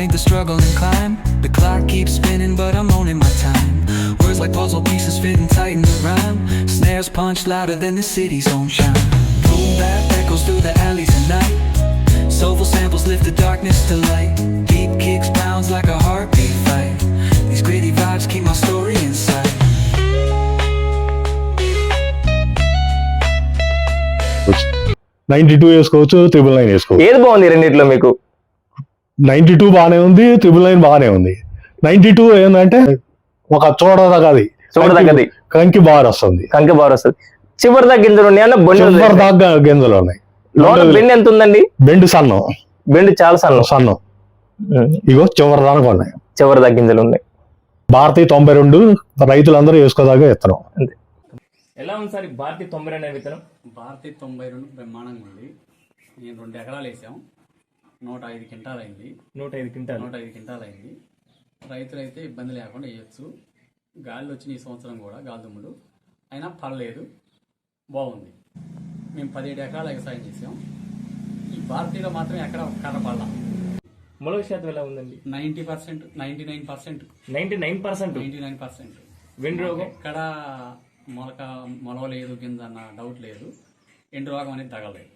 the walls paint the struggle and climb. The clock keeps spinning, but I'm owning my time. Words like puzzle pieces fitting tight in the rhyme. Snares punch louder than the city's own chime. Boom bap echoes through the alleys at night. Soulful samples lift the darkness to light. Deep kicks pounds like a heartbeat fight. These gritty vibes keep my story inside. Ninety two వేసుకోవచ్చు triple nine వేసుకోవచ్చు ఏది బాగుంది ఈ రెండిట్లో మీకు ninety two బాగానే ఉంది triple nine బాగానే ఉంది. నైన్టీ టూ ఏంటంటే ఒక చూడదగది చూడదగ్గది. కంకి బాగా వస్తుంది. కంకి బాగా వస్తుంది. చివరి దాకా గింజలు ఉన్నాయన్న బొండి చివరి దాకా గింజలు ఉన్నాయి. లోన బెండ్ ఎంత ఉందండి బెండు సన్నం. బెండ్ చాలా సన్నం. సన్నం. ఇగో చివరి దాకా ఉన్నాయి. చివరి దాకా గింజలు ఉన్నాయి. భారతీయ తొంభై రెండు రైతులందరూ వేసుకోదాకా ఇత్తనం అంతే. ఎలా ఉంది సార్ భారతీయ తొంభై రెండు విత్తనం? భారతి తొంభై రెండు బ్రహ్మాండంగా ఉంది. నేను రెండు ఎకరాలు వేసాం. నూట ఐదు క్వింటాలు అయింది నూట ఐదు క్వింటాలు. నూట ఐదు క్వింటాలు అయింది రైతులైతే ఇబ్బంది లేకుండా వేయచ్చు. గాలి వచ్చిన ఈ సంవత్సరం కూడా గాలిదుమ్ములు అయినా పర్లేదు. బాగుంది. మేము పదిహేడు ఎకరాలు వ్యవసాయం చేసాం ఈ భారతీయలో మాత్రం ఎక్కడ కర్ర పడలా. మొలక శాతం ఎలా ఉందండి? Ninety percent ninety nine percent. Ninety nine percent. Ninety nine percent. వెండి రోగం? ఎక్కడ మొలక మొలవలేదు కింద అన్న డౌట్ లేదు. ఎండు రోగం అనేది తగలేదు.